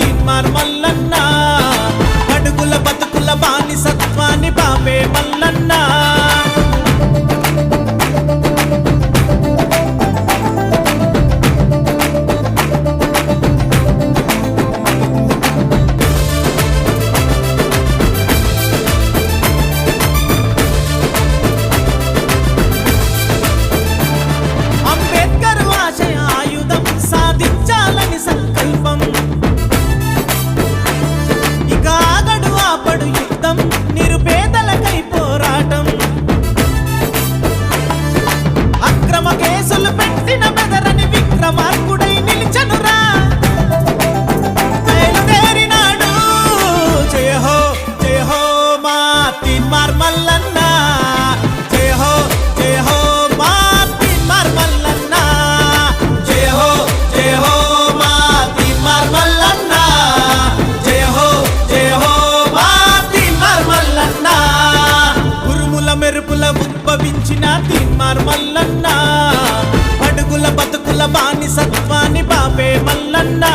తీన్మార్ మల్లన్న. అడుగుల బతుకుల బానిస படும் ఉద్భవించిన తీన్మార్ అడుగుల బతుకుల బాని సత్వాని బాపే మల్లన్నా.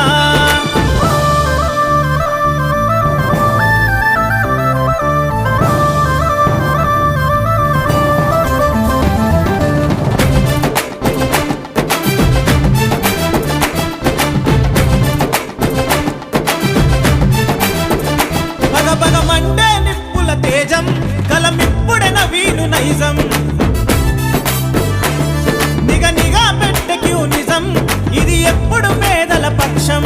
తేజం. కలమిప్పుడే నైజం. నిగ నిఘా పెట్టె నిజం ఇది ఎప్పుడు పేదల పక్షం.